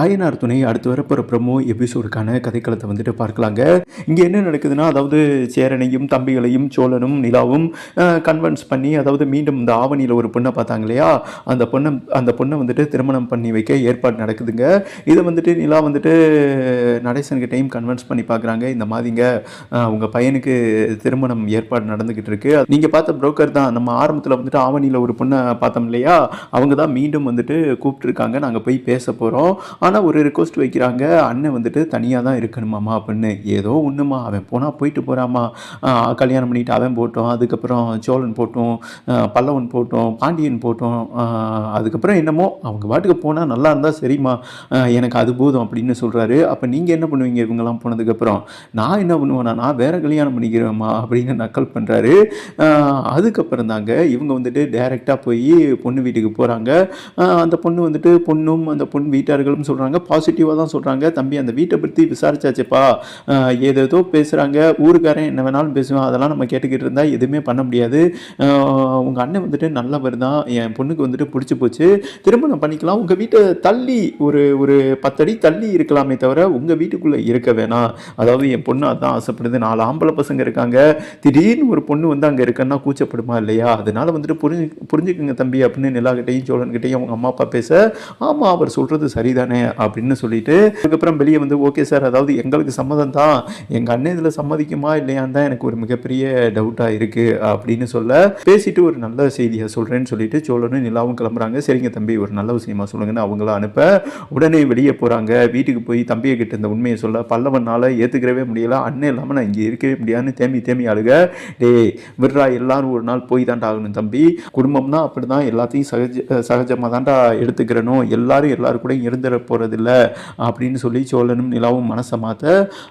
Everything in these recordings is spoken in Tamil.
ஐயனார் துணை அடுத்து வரப்போகிற ப்ரமோ எபிசோடுக்கான கதைக்களத்தை வந்துட்டு பார்க்கலாங்க. இங்கே என்ன நடக்குதுன்னா அதாவது சேரனையும் தம்பிகளையும் சோழனும் நிலாவும் கன்வென்ஸ் பண்ணி அதாவது மீண்டும் இந்த ஆவணியில் ஒரு பொண்ணை பார்த்தாங்க இல்லையா? அந்த பொண்ணை அந்த பொண்ணை வந்துட்டு திருமணம் பண்ணி வைக்க ஏற்பாடு நடக்குதுங்க. இதை வந்துட்டு நிலா வந்துட்டு நடேசன்கிட்டையும் கன்வென்ஸ் பண்ணி பார்க்குறாங்க. இந்த மாதிரிங்க உங்கள் பையனுக்கு திருமணம் ஏற்பாடு நடந்துக்கிட்டு இருக்கு. நீங்கள் பார்த்த புரோக்கர் தான் நம்ம ஆரம்பத்தில் வந்துட்டு ஆவணியில் ஒரு பொண்ணை பார்த்தோம் இல்லையா? அவங்க தான் மீண்டும் வந்துட்டு கூப்பிட்டுருக்காங்க. நாங்கள் போய் பேச போகிறோம் ஆனால் ஒரு ரிக்வஸ்ட் வைக்கிறாங்க. அண்ணன் வந்துட்டு தனியாக தான் இருக்கணுமாம்மா அப்படின்னு. ஏதோ ஒன்றுமா அவன் போனால் போயிட்டு போகிறாமா கல்யாணம் பண்ணிட்டு அவன் போட்டோம் அதுக்கப்புறம் சோழன் போட்டோம் பல்லவன் போட்டோம் பாண்டியன் போட்டோம். அதுக்கப்புறம் என்னமோ அவங்க பாட்டுக்கு போனால் நல்லா இருந்தால் சரிம்மா. எனக்கு அது போதும் அப்படின்னு சொல்கிறாரு அப்போ நீங்கள் என்ன பண்ணுவீங்க இவங்கெல்லாம் போனதுக்கப்புறம்? நான் என்ன பண்ணுவேன்னா நான் வேறு கல்யாணம் பண்ணிக்கிறேம்மா அப்படின்னு நக்கல் பண்ணுறாரு அதுக்கப்புறம் தாங்க இவங்க வந்துட்டு டைரெக்டாக போய் பொண்ணு வீட்டுக்கு போகிறாங்க அந்த பொண்ணு வந்துட்டு பொண்ணும் அந்த பொண்ணு வீட்டார்களும் சொல்கிறாங்க சொல்கிறாங்க பாசிட்டிவாக தான் சொல்கிறாங்க தம்பி அந்த வீட்டை பற்றி விசாரிச்சாச்சுப்பா. ஏதேதோ பேசுகிறாங்க ஊருக்காரன் என்ன வேணாலும் பேசுவேன். அதெல்லாம் நம்ம கேட்டுக்கிட்டு இருந்தால் எதுவுமே பண்ண முடியாது. உங்கள் அண்ணன் வந்துட்டு நல்லவர் தான். என் பொண்ணுக்கு வந்துட்டு பிடிச்சி போச்சு. திருமணம் பண்ணிக்கலாம். உங்கள் வீட்டை தள்ளி ஒரு ஒரு பத்தடி தள்ளி இருக்கலாமே தவிர உங்கள் வீட்டுக்குள்ளே இருக்க வேணாம். அதாவது என் பொண்ணு அதான் ஆசைப்படுது. நாலு ஆம்பளை பசங்க இருக்காங்க. திடீர்னு ஒரு பொண்ணு வந்து அங்கே இருக்குன்னா கூச்சப்படுமா இல்லையா? அதனால வந்துட்டு புரிஞ்சு புரிஞ்சுக்குங்க தம்பி அப்படின்னு நிலாகிட்டையும் சோழன்கிட்டையும் அவங்க அம்மா அப்பா பேச. ஆமாம் அவர் சொல்கிறது சரிதானே. அப்படின்னு சொல்லிட்டு அதுக்கப்புறம் வெளியே வந்து ஓகே சார் அதாவது எங்களுக்கு சம்மதம் தான். எங்கள் அண்ணன் இதில் சம்மதிக்குமா இல்லையான்னு தான் எனக்கு ஒரு மிகப்பெரிய டவுட்டாக இருக்குது அப்படின்னு சொல்ல பேசிட்டு ஒரு நல்ல செய்தியை சொல்கிறேன்னு சொல்லிட்டு சோழனும் நிலாவும் கிளம்புறாங்க. சரிங்க தம்பி ஒரு நல்ல விஷயமா சொல்லுங்கன்னு அவங்கள அனுப்ப. உடனே வெளியே போகிறாங்க வீட்டுக்கு போய் தம்பியை கிட்ட இந்த உண்மையை சொல்ல பல்லவனால் ஏற்றுக்கிறவே முடியல. அண்ணன் இல்லாமல் நான் இங்கே இருக்கவே முடியாதுன்னு தேம்பி தேம்பி அழுக. டேய் விட்றா எல்லாரும் ஒரு நாள் போய் தான்டா ஆகணும் தம்பி. குடும்பம்னா அப்படி தான் எல்லாத்தையும் சகஜ சகஜமாக தான்டா எடுத்துக்கிறணும். எல்லாரும் எல்லாரும் கூட இருந்துட போகிறதில்ல அப்படின்னு சொல்லி சோழனும் நிலாவும் மனசை மாற்ற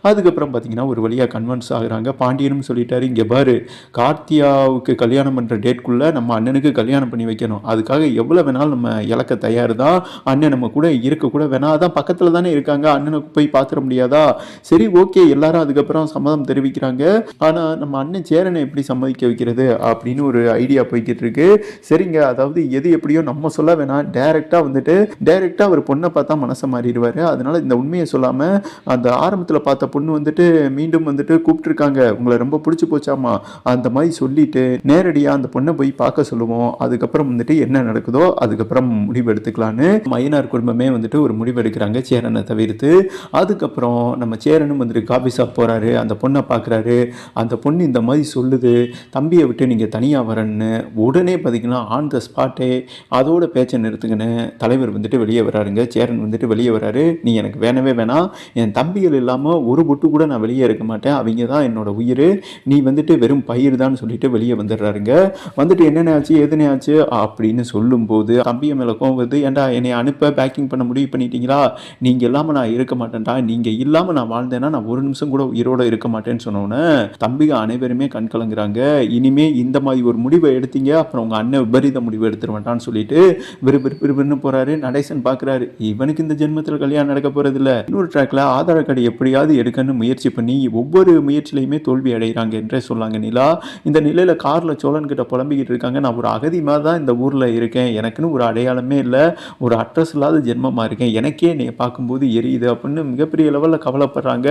அதுக்கப்புறம் பார்த்தீங்கன்னா ஒரு வழியாக கன்வென்ஸ் ஆகுறாங்க. பாண்டியனும் சொல்லிட்டாரு இங்கே பாரு கார்த்தியாவுக்கு கல்யாணம் பண்ணுற டேட்குள்ளே நம்ம அண்ணனுக்கு கல்யாணம் பண்ணி வைக்கணும். அதுக்காக எவ்வளோ வேணாலும் நம்ம இழக்க தயார் தான் அண்ணன் நம்ம கூட இருக்கக்கூட வேணாம். அதான் பக்கத்தில் தானே இருக்காங்க. அண்ணனுக்கு போய் பார்த்துட முடியாதா? சரி ஓகே எல்லாரும் அதுக்கப்புறம் சம்மதம் தெரிவிக்கிறாங்க. ஆனால் நம்ம அண்ணன் சேரனை எப்படி சம்மதிக்க வைக்கிறது அப்படின்னு ஒரு ஐடியா போய்கிட்டு இருக்கு. சரிங்க அதாவது எது எப்படியோ நம்ம சொல்ல வேணாம். டைரெக்டாக வந்துட்டு டைரெக்டாக ஒரு பொண்ணை பார்த்தா மனசை மாறிடுவார். அதனால் இந்த உண்மையை சொல்லாமல் அந்த ஆரம்பத்தில் பார்த்த பொண்ணு வந்துட்டு மீண்டும் வந்துட்டு கூப்பிட்டுருக்காங்க. உங்களை ரொம்ப பிடிச்சி போச்சாமா அந்த மாதிரி சொல்லிட்டு நேரடியாக அந்த பொண்ணை போய் பார்க்க சொல்லுவோம். அதுக்கப்புறம் வந்துட்டு என்ன நடக்குதோ அதுக்கப்புறம் முடிவு எடுத்துக்கலான்னு மைனார் குடும்பமே வந்துட்டு ஒரு முடிவு எடுக்கிறாங்க சேரனை தவிர்த்து. அதுக்கப்புறம் நம்ம சேரனும் வந்துட்டு காபி ஷாப் போகிறாரு அந்த பொண்ணை பார்க்குறாரு. அந்த பொண்ணு இந்த மாதிரி சொல்லுது. தம்பியை விட்டு நீங்கள் தனியாக வரேன்னு. உடனே பார்த்தீங்கன்னா ஆன் த ஸ்பாட்டே அதோட பேச்சை நிறுத்துங்கன்னு தலைவர் வந்துட்டு வெளியே வராருங்க. சேரன் வந்துட்டு வெளியே வராரு. நீ எனக்கு வேணவே வேணாம் என் தம்பிகள் இல்லாமல் ஒரு பொட்டு கூட நான் வெளியே இருக்க மாட்டேன். அவங்க தான் என்னோட உயிர். நீ வந்துட்டு வெறும் பயிர் தான் சொல்லிட்டு வெளியே வந்துடுறாருங்க. வந்துட்டு என்னென்ன ஆச்சு எதுனே ஆச்சு அப்படின்னு சொல்லும்போது தம்பியை மேலே கோவம் வருது. ஏன்டா என்னை அனுப்ப பேக்கிங் பண்ண முடிவு பண்ணிட்டீங்களா? நீங்கள் இல்லாமல் நான் இருக்க மாட்டேன்டா. நீங்கள் இல்லாமல் நான் வாழ்ந்தேன்னா நான் ஒரு நிமிஷம் கூட உயிரோட இருக்க மாட்டேன்னு சொன்னோன்னே தம்பிக அனைவருமே கண் கலங்குறாங்க. இனிமே இந்த மாதிரி ஒரு முடிவை எடுத்தீங்க. அப்புறம் உங்கள் அண்ணன் விபரீத முடிவு எடுத்துருவேன்டான்னு சொல்லிட்டு விறுவிறு விறுவிறுன்னு போறாரு. நடேசன் பார்க்குறாரு இவனுக்கு இந்த ஜென்மத்தில் கல்யாணம் நடக்க போகிறதில்ல இன்னொரு ட்ராக்ல ஆதார் கார்டு எப்படியாவது எடுக்கணும்னு முயற்சி பண்ணி ஒவ்வொரு முயற்சியிலையுமே தோல்வி அடைகிறாங்க என்றே சொல்லாங்க நிலா. இந்த நிலையில் காரில் சோழன் கிட்ட புலம்பிக்கிட்டு இருக்காங்க. நான் ஒரு அகதி மாதிரி தான் இந்த ஊரில் இருக்கேன். எனக்குன்னு ஒரு அடையாளமே இல்லை. ஒரு அட்ரஸ் இல்லாத ஜென்மமாக இருக்கேன். எனக்கே என்னை பார்க்கும்போது எரியுது அப்படின்னு மிகப்பெரிய லெவலில் கவலைப்படுறாங்க.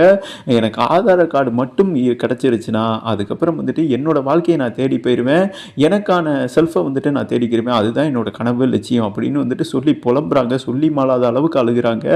எனக்கு ஆதார் கார்டு மட்டும் கிடச்சிருச்சுன்னா அதுக்கப்புறம் வந்துட்டு என்னோட வாழ்க்கையை நான் தேடி போயிடுவேன் எனக்கான செல்ஃபை வந்துட்டு நான் தேடிக்கிறேன் அதுதான் என்னோட கனவு லட்சியம் அப்படின்னு வந்துட்டு சொல்லி புலம்புறாங்க. சொல்லி மாளாத அளவுக்கு அழுகிறாங்க.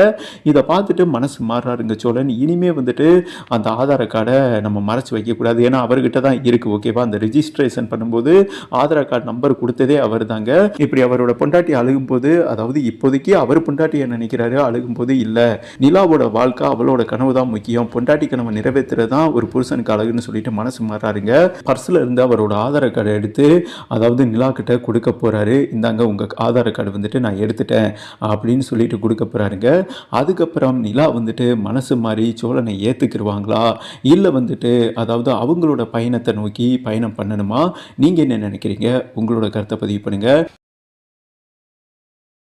இதை பார்த்துட்டு மனசு மாறுறாருங்க சோழன். இனிமே வந்துட்டு அந்த ஆதார் கார்டை நம்ம மறைச்சு வைக்கக்கூடாது. ஏன்னா அவர்கிட்ட தான் இருக்கு ஓகேவா? அந்த ரிஜிஸ்ட்ரேஷன் பண்ணும்போது ஆதார் கார்டு நம்பர் கொடுத்ததே அவர் தாங்க இப்படி அவரோட பொண்டாட்டி அழுகும்போது அதாவது இப்போதைக்கு அவர் பொண்டாட்டியை நினைக்கிறாரு? அழுகும்போது இல்லை. நிலாவோட வாழ்க்கை அவளோட கனவு தான் முக்கியம். பொண்டாட்டி கனவை நிறைவேற்றுறது தான் ஒரு புருஷனுக்கு அழகுன்னு சொல்லிட்டு மனசு மாறாருங்க பர்ஸில் இருந்து அவரோட ஆதார் கார்டை எடுத்து அதாவது நிலா கிட்ட கொடுக்க போறாரு. இந்தாங்க உங்க ஆதார் கார்டு வந்துட்டு நான் எடுத்துட்டேன் அப்படின்னு சொல்லிட்டு கொடுக்க போகிறாருங்க அதுக்கப்புறம் நிலா வந்துட்டு மனசு மாதிரி சோழனை ஏற்றுக்கிடுவாங்களா இல்லை வந்துட்டு அதாவது அவங்களோட பயணத்தை நோக்கி பயணம் பண்ணணுமா? நீங்கள் என்ன நினைக்கிறீங்க? உங்களோட கருத்தை பதிவு பண்ணுங்கள்